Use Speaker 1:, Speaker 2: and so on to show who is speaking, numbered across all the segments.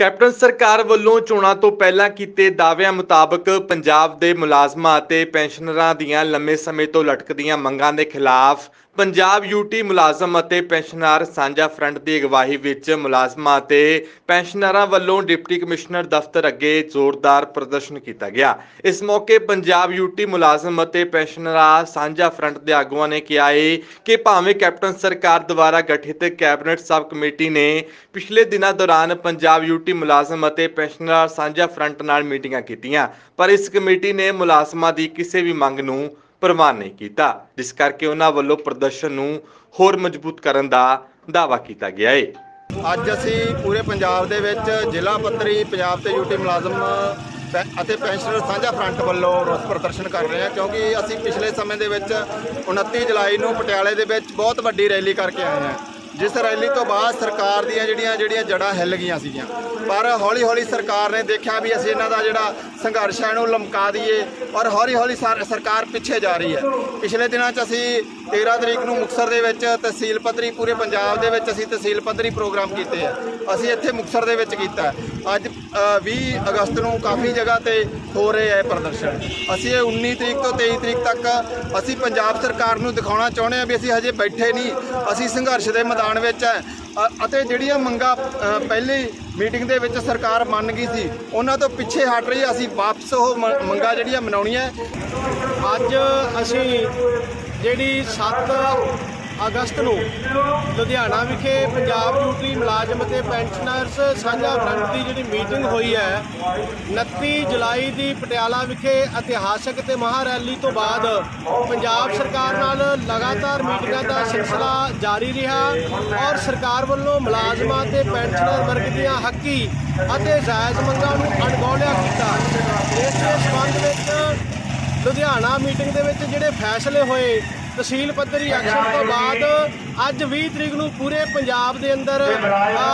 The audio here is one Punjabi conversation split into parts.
Speaker 1: ਕੈਪਟਨ ਸਰਕਾਰ ਵੱਲੋਂ ਚੋਣਾਂ ਤੋਂ ਪਹਿਲਾਂ ਕੀਤੇ ਦਾਅਵਿਆਂ ਮੁਤਾਬਕ ਪੰਜਾਬ ਦੇ ਮੁਲਾਜ਼ਮਾਂ ਅਤੇ ਪੈਨਸ਼ਨਰਾਂ ਦੀਆਂ ਲੰਮੇ ਸਮੇਂ ਤੋਂ ਲਟਕਦੀਆਂ ਮੰਗਾਂ ਦੇ ਖਿਲਾਫ ਪੰਜਾਬ ਯੂਟੀ ਮੁਲਾਜ਼ਮ ਅਤੇ ਪੈਨਸ਼ਨਰ ਸਾਂਝਾ ਫਰੰਟ ਦੀ ਅਗਵਾਈ ਵਿੱਚ ਮੁਲਾਜ਼ਮਾਂ ਅਤੇ ਪੈਨਸ਼ਨਰਾਂ ਵੱਲੋਂ ਡਿਪਟੀ ਕਮਿਸ਼ਨਰ ਦਫ਼ਤਰ ਅੱਗੇ ਜ਼ੋਰਦਾਰ ਪ੍ਰਦਰਸ਼ਨ ਕੀਤਾ ਗਿਆ। ਇਸ ਮੌਕੇ ਪੰਜਾਬ ਯੂਟੀ ਮੁਲਾਜ਼ਮ ਅਤੇ ਪੈਨਸ਼ਨਰਾਂ ਸਾਂਝਾ ਫਰੰਟ ਦੇ ਆਗੂਆਂ ਨੇ ਕਿਹਾ ਹੈ ਕਿ ਭਾਵੇਂ ਕੈਪਟਨ ਸਰਕਾਰ ਦੁਆਰਾ ਗਠਿਤ ਕੈਬਨਿਟ ਸਬ ਕਮੇਟੀ ਨੇ ਪਿਛਲੇ ਦਿਨਾਂ ਦੌਰਾਨ ਪੰਜਾਬ ਯੂਟੀ ਮੁਲਾਜ਼ਮ ਅਤੇ ਪੈਨਸ਼ਨਰ ਸਾਂਝਾ ਫਰੰਟ ਨਾਲ ਮੀਟਿੰਗਾਂ ਕੀਤੀਆਂ, ਪਰ ਇਸ ਕਮੇਟੀ ਨੇ ਮੁਲਾਜ਼ਮਾਂ ਦੀ ਕਿਸੇ ਵੀ ਮੰਗ ਨੂੰ ਪ੍ਰਵਾਨ ਨਹੀਂ ਕੀਤਾ। ਜਿਸ ਕਰਕੇ ਉਹਨਾਂ ਵੱਲੋਂ ਪ੍ਰਦਰਸ਼ਨ ਨੂੰ ਹੋਰ ਮਜ਼ਬੂਤ ਕਰਨ ਦਾ ਦਾਅਵਾ ਕੀਤਾ ਗਿਆ ਹੈ
Speaker 2: ਅੱਜ ਅਸੀਂ ਪੂਰੇ ਪੰਜਾਬ ਦੇ ਵਿੱਚ ਜ਼ਿਲ੍ਹਾ ਪੱਧਰੀ ਪੰਜਾਬ ਤੇ ਯੂਟੀ ਮੁਲਾਜ਼ਮ ਪੈ- ਅਤੇ ਪੈਨਸ਼ਨਰ ਸਾਂਝਾ ਫਰੰਟ ਵੱਲੋਂ ਰੋਸ ਪ੍ਰਦਰਸ਼ਨ ਕਰ ਰਹੇ ਹਾਂ, ਕਿਉਂਕਿ ਅਸੀਂ ਪਿਛਲੇ ਸਮੇਂ ਦੇ ਵਿੱਚ 29 ਜੁਲਾਈ ਨੂੰ ਪਟਿਆਲੇ ਦੇ ਵਿੱਚ ਬਹੁਤ ਵੱਡੀ ਰੈਲੀ ਕਰਕੇ ਆਏ ਹਾਂ। ਜਿਸ ਰੈਲੀ ਤੋਂ ਬਾਅਦ ਸਰਕਾਰ ਦੀਆਂ ਜਿਹੜੀਆਂ ਜਿਹੜੀਆਂ ਜੜ੍ਹਾਂ ਹਿੱਲ ਗਈਆਂ ਸੀਗੀਆਂ। ਪਰ ਹੌਲੀ ਹੌਲੀ ਸਰਕਾਰ ਨੇ ਦੇਖਿਆ ਵੀ ਅਸੀਂ ਇਹਨਾਂ ਦਾ ਜਿਹੜਾ ਸੰਘਰਸ਼ ਹੈ ਇਹਨੂੰ ਲਮਕਾ ਦਈਏ ਔਰ ਹੌਲੀ ਹੌਲੀ ਸਰ- ਸਰਕਾਰ ਪਿੱਛੇ ਜਾ ਰਹੀ ਹੈ। ਪਿਛਲੇ ਦਿਨਾਂ 'ਚ ਅਸੀਂ 13 ਤਰੀਕ ਨੂੰ ਮੁਕਤਸਰ ਦੇ ਵਿੱਚ ਤਹਿਸੀਲ ਪੱਧਰੀ, ਪੂਰੇ ਪੰਜਾਬ ਦੇ ਵਿੱਚ ਅਸੀਂ ਤਹਿਸੀਲ ਪੱਧਰੀ ਪ੍ਰੋਗਰਾਮ ਕੀਤੇ ਆ। ਅਸੀਂ ਇੱਥੇ ਮੁਕਤਸਰ ਦੇ ਵਿੱਚ ਕੀਤਾ। ਅੱਜ ਅ, 20 ਅਗਸਤ ਨੂੰ ਕਾਫੀ ਜਗ੍ਹਾ ਤੇ ਹੋ ਰਹੇ ਹੈ ਪ੍ਰਦਰਸ਼ਨ। ਅਸੀਂ ਇਹ 19 ਤਰੀਕ ਤੋਂ 23 ਤਰੀਕ ਤੱਕ ਅਸੀਂ ਪੰਜਾਬ ਸਰਕਾਰ ਨੂੰ ਦਿਖਾਉਣਾ ਚਾਹੁੰਦੇ ਹਾਂ ਵੀ ਅਸੀਂ ਹਜੇ ਬੈਠੇ ਨਹੀਂ। ਅਸੀਂ ਸੰਘਰਸ਼ ਦੇ ਮੈਦਾਨ ਵਿੱਚ ਹੈ। ਅਤੇ ਜਿਹੜੀਆਂ ਮੰਗਾਂ ਅ, ਪਹਿਲੀ ਮੀਟਿੰਗ ਦੇ ਵਿੱਚ ਸਰਕਾਰ ਮੰਨ ਗਈ ਸੀ ਉਹਨਾਂ ਤੋਂ ਪਿੱਛੇ ਹਟ ਰਹੀ ਅਸੀਂ ਵਾਪਸ ਉਹ ਮ- ਮੰਗਾਂ ਜਿਹੜੀਆਂ ਮਨਾਉਣੀਆਂ।
Speaker 3: ਅੱਜ ਅਸੀਂ ਜਿਹੜੀ 7 ਅਗਸਤ ਨੂੰ ਲੁਧਿਆਣਾ ਵਿਖੇ ਪੰਜਾਬ ਯੂਟੀ ਮੁਲਾਜ਼ਮ ਅਤੇ ਪੈਨਸ਼ਨਰਸ ਸਾਂਝਾ ਫਰੰਟ ਦੀ ਜਿਹੜੀ ਮੀਟਿੰਗ ਹੋਈ ਹੈ 29 ਜੁਲਾਈ ਦੀ ਪਟਿਆਲਾ ਵਿਖੇ ਇਤਿਹਾਸਕ ਤੇ ਮਹਾ ਰੈਲੀ ਤੋਂ ਬਾਅਦ ਪੰਜਾਬ ਸਰਕਾਰ ਨਾਲ ਲਗਾਤਾਰ ਮੀਟਿੰਗਾਂ ਦਾ ਸਿਲਸਿਲਾ ਜਾਰੀ ਰਿਹਾ ਔਰ ਸਰਕਾਰ ਵੱਲੋਂ ਮੁਲਾਜ਼ਮਾਂ ਤੇ ਪੈਨਸ਼ਨਰ ਵਰਗ ਦੀਆਂ ਹੱਕੀ ਅਤੇ ਜਾਇਜ਼ ਮੰਗਾਂ ਨੂੰ ਅਣਗੌਲਿਆ ਕੀਤਾ। ਇਸ ਦੇ ਸੰਬੰਧ ਵਿੱਚ ਲੁਧਿਆਣਾ ਮੀਟਿੰਗ ਦੇ ਵਿੱਚ ਜਿਹੜੇ ਫੈਸਲੇ ਹੋਏ ਤਹਿਸੀਲ ਪੱਧਰੀ ਐਕਸ਼ਨ ਤੋਂ ਬਾਅਦ ਅੱਜ 20 ਤਰੀਕ ਨੂੰ ਪੂਰੇ ਪੰਜਾਬ ਦੇ ਅੰਦਰ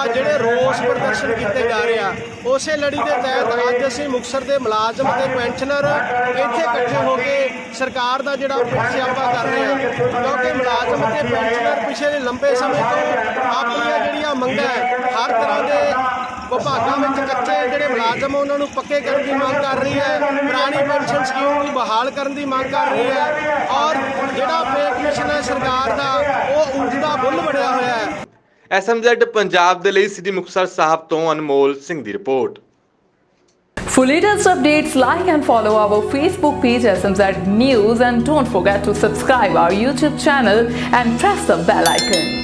Speaker 3: ਜਿਹੜੇ ਰੋਸ ਪ੍ਰਦਰਸ਼ਨ ਕੀਤੇ ਜਾ ਰਹੇ ਆ, ਉਸੇ ਲੜੀ ਦੇ ਤਹਿਤ ਅੱਜ ਅਸੀਂ ਮੁਕਤਸਰ ਦੇ ਮੁਲਾਜ਼ਮ ਤੇ ਪੈਨਸ਼ਨਰ ਇੱਥੇ ਇਕੱਠੇ ਹੋ ਕੇ ਸਰਕਾਰ ਦਾ ਜਿਹੜਾ ਸਿਆਪਾ ਕਰ ਰਹੇ ਆ, ਕਿਉਂਕਿ ਮੁਲਾਜ਼ਮ ਤੇ ਪੈਨਸ਼ਨਰ ਪਿਛਲੇ ਲੰਬੇ ਸਮੇਂ ਤੋਂ ਆਪਣੀਆਂ ਜਿਹੜੀਆਂ ਮੰਗਾਂ ਹਰ ਤਰ੍ਹਾਂ ਵਿਭਾਗਾਂ ਵਿੱਚ ਕੱਚੇ ਜਿਹੜੇ ਮੁਲਾਜ਼ਮ ਆ, ਉਹਨਾਂ ਨੂੰ ਪੱਕੇ ਕਰਨ ਦੀ ਮੰਗ ਕਰ ਰਹੀ ਹੈ। ਪੁਰਾਣੀ ਪੈਨਸ਼ਨ ਸਕੀਮ ਨੂੰ ਬਹਾਲ ਕਰਨ ਦੀ ਮੰਗ ਕਰ ਰਹੀ ਹੈ। ਔਰ ਜਿਹੜਾ ਕਮਿਸ਼ਨ ਹੈ ਸਰਕਾਰ ਦਾ ਉਹ ਉਂਝ ਦਾ ਬੁੱਲ ਬਣਿਆ ਹੋਇਆ ਹੈ।
Speaker 1: ਐਸਐਮਜ਼ੈਡ ਪੰਜਾਬ ਦੇ ਲਈ ਸਿਟੀ ਮੁਕਤਸਰ ਸਾਹਿਬ ਤੋਂ ਅਨਮੋਲ ਸਿੰਘ ਦੀ report.
Speaker 4: For latest updates, like and follow our Facebook page SMZ News and don't forget to subscribe our YouTube channel and press the bell icon.